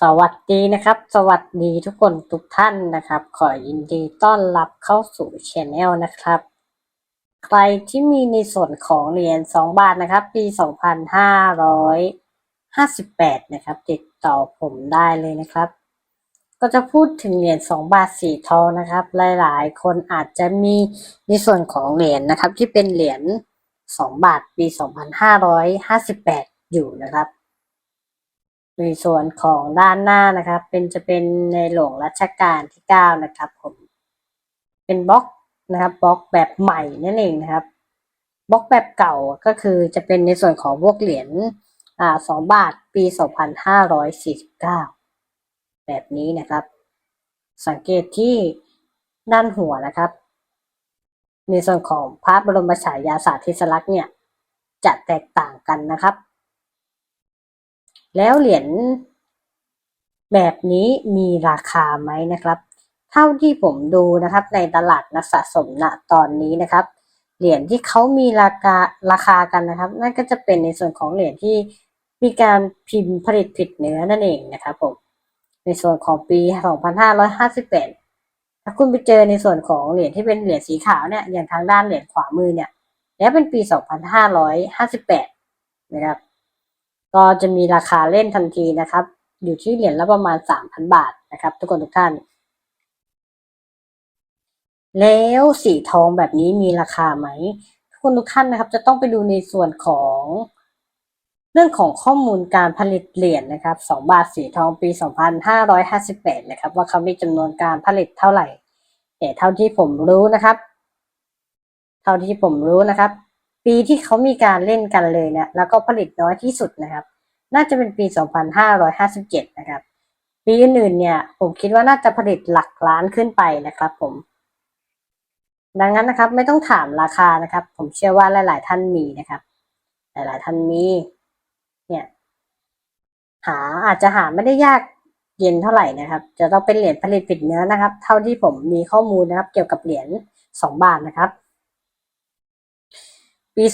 สวัสดีนะครับ สวัสดีทุกคนทุกท่านนะครับ ขอยินดีต้อนรับเข้าสู่ช anel นะครับ ใครที่มีในส่วนของเหรียญ2บาทนะครับ ปี 2558 นะครับ ติดต่อผมได้เลยนะครับ ก็จะพูดถึงเหรียญ2บาทสีทองนะครับ หลายๆ คนอาจจะมีในส่วนของเหรียญนะครับ ที่เป็นเหรียญ2บาทปี 2558 อยู่นะครับ ในส่วนของด้านหน้านะครับ เป็นจะเป็นในหลวงรัชกาลที่เก้านะครับผม เป็นบล็อกนะครับบล็อกแบบใหม่นั่นเองนะครับบล็อกแบบเก่าก็คือจะเป็นในส่วนของพวกเหรียญอ่าสองบาทปีสองพันห้าร้อยสี่สิบเก้าแบบนี้นะครับ สังเกตที่ด้านหัวนะครับ ในส่วนของพระบรมฉายาสาธิสลักษณ์เนี่ยจะแตกต่างกันนะครับ แล้วเหรียญแบบนี้มีราคาไหมนะครับ เท่าที่ผมดูนะครับ ในตลาดนักสะสมณตอนนี้นะครับ เหรียญที่เขามีราคาราคากันนะครับ นั่นก็จะเป็นในส่วนของเหรียญที่มีการพิมพ์ผลิตผิดเนื้อนั่นเองนะครับผมในส่วนของปี 2558 ถ้าคุณไปเจอในส่วนของเหรียญที่เป็นเหรียญสีขาวเนี่ยอย่างทางด้านเหรียญขวามือเนี่ยแล้วเป็นปี 2558 นะครับ ก็จะมีราคาเล่นทันทีนะครับ อยู่ที่เหรียญละประมาณ 3,000 บาทนะครับ ทุกคนทุกท่าน แล้วสีทองแบบนี้มีราคาไหม ทุกคนทุกท่านนะครับ จะต้องไปดูในส่วนของเรื่องของข้อมูลการผลิตเหรียญนะครับ 2 บาทสีทองปี 2558 นะครับ ว่าเขามีจำนวนการผลิตเท่าไหร่แต่เท่าที่ผมรู้นะครับ เท่าที่ผมรู้นะครับ ปีที่เขามีการเล่นกันเลยเนี่ยแล้วก็ผลิตน้อยที่สุดนะครับ น่าจะเป็นปี 2557 นะครับ ปีอื่นๆเนี่ยผมคิดว่าน่าจะผลิตหลักล้านขึ้นไปนะครับ ผม ดังนั้นนะครับ ไม่ต้องถามราคานะครับ ผมเชื่อว่าหลาย ๆ ท่านมีนะครับ หลาย ๆ ท่านมี เนี่ย หาอาจจะหาไม่ได้ยากเย็นเท่าไหร่นะครับ จะต้องเป็นเหรียญผลิตผิดเนื้อนะครับ เท่าที่ผมมีข้อมูลนะครับ เกี่ยวกับเหรียญสองบาทนะครับ ปี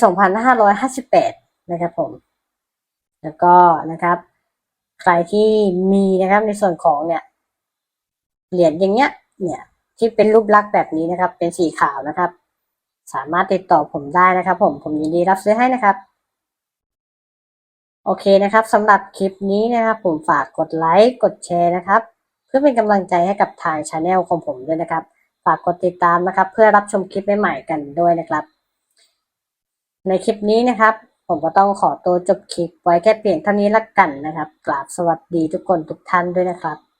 2558 นะครับผม แล้วก็นะครับ ใครที่มีนะครับในส่วนของเนี่ย เหรียญอย่างเงี้ย เนี่ย ที่เป็นรูปลักษณ์แบบนี้นะครับ เป็นสีขาวนะครับ สามารถติดต่อผมได้นะครับ ผม ผมยินดีรับซื้อให้นะครับ โอเคนะครับสำหรับคลิปนี้นะครับ ผมฝากกดไลค์ กดแชร์นะครับ เพื่อเป็นกำลังใจให้กับทางช anel ของผมด้วยนะครับ ฝากกดติดตามนะครับ เพื่อรับชมคลิปใหม่ๆกันด้วยนะครับ ในคลิปนี้นะครับ ผมก็ต้องขอตัวจบคลิปไว้แค่เพียงเท่านี้ละกันนะครับกราบสวัสดีทุกคนทุกท่านด้วยนะครับ